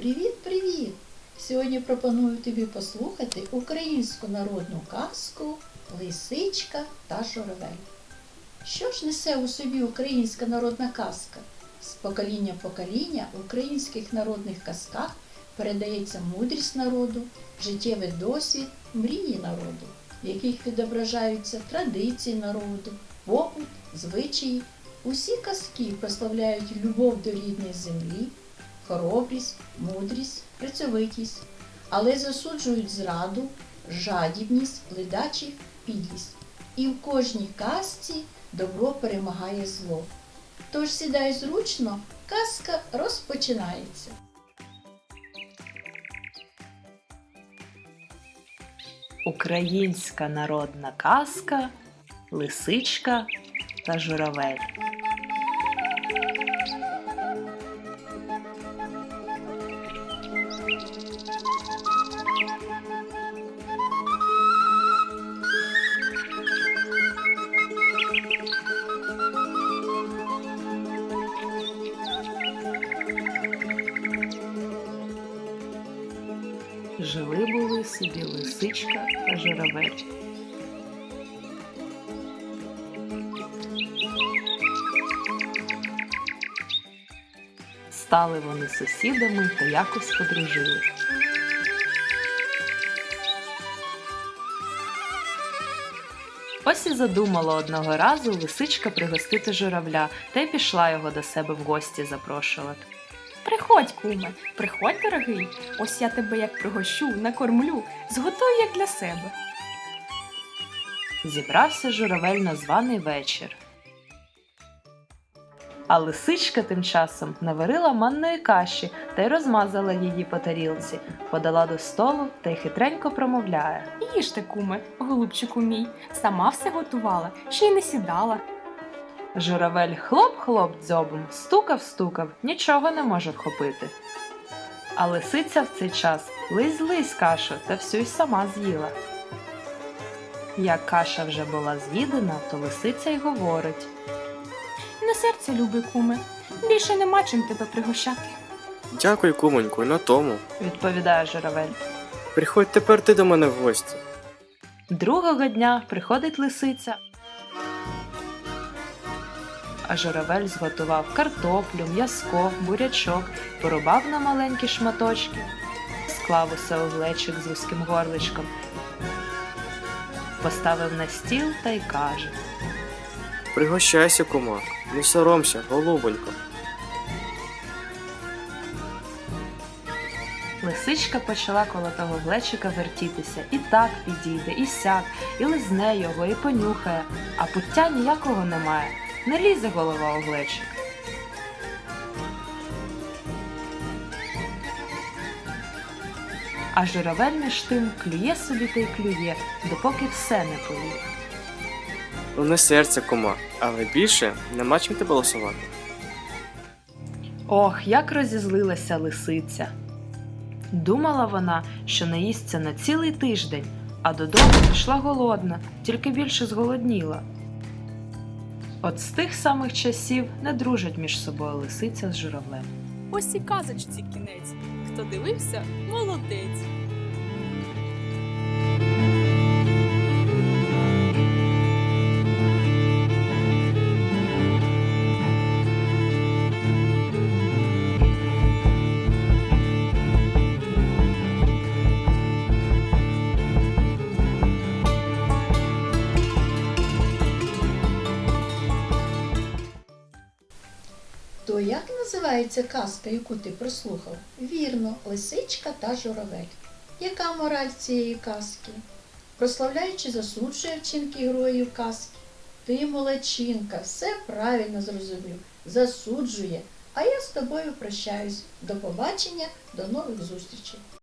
Привіт-привіт! Сьогодні пропоную тобі послухати українську народну казку Лисичка та Журавель. Що ж несе у собі українська народна казка? З покоління в покоління в українських народних казках передається мудрість народу, життєвий досвід, мрії народу, в яких відображаються традиції народу, побут, звичаї. Усі казки прославляють любов до рідної землі, хоробрість, мудрість, працьовитість, але засуджують зраду, жадібність, ледачих, підлість. І в кожній казці добро перемагає зло. Тож сідай зручно, казка розпочинається. Українська народна казка Лисичка та журавель. Жили були собі лисичка та журавель. Стали вони сусідами та якось подружились. Ось і задумала одного разу лисичка пригостити журавля та й пішла його до себе в гості запрошувати. Приходь, куме, приходь, дорогий. Ось я тебе як пригощу, накормлю, зготую як для себе. Зібрався журавель на званий вечір. А лисичка тим часом наварила манної каші та й розмазала її по тарілці, подала до столу та й хитренько промовляє. Їжте, куме, голубчику мій, сама все готувала, ще й не сідала. Журавель хлоп-хлоп дзьобом, стукав-стукав, нічого не може вхопити. А лисиця в цей час лизь-лизь кашу та всю й сама з'їла. Як каша вже була з'їдена, то лисиця й говорить. На серце, любий куме, більше нема чим тебе пригощати. Дякую, кумоньку, і на тому. Відповідає журавель. Приходь тепер ти до мене в гості. Другого дня приходить лисиця. А журавель зготував картоплю, м'язко, бурячок, порубав на маленькі шматочки, склав усе у глечик з вузьким горличком, поставив на стіл та й каже. Пригощайся, кума, не соромся, голубонько. Лисичка почала коло того глечика вертітися, і так підійде, і сяк, і лизне його, і понюхає, а пуття ніякого немає, не лізе голова у глечик. А журавель між тим клює собі та й клює, допоки все не поїв. Ну не серце, кума, але більше нема чим тебе лосувати. Ох, як розізлилася лисиця. Думала вона, що наїсться на цілий тиждень, а додому пішла голодна, тільки більше зголодніла. От з тих самих часів не дружать між собою лисиця з журавлем. Ось і казочці кінець. Хто дивився, молодець. То як називається казка, яку ти прослухав? Вірно, лисичка та журавель. Яка мораль цієї казки? Прославляючи засуджує вчинки героїв казки. Ти молодчинка, все правильно зрозумів, засуджує. А я з тобою прощаюсь. До побачення, до нових зустрічей.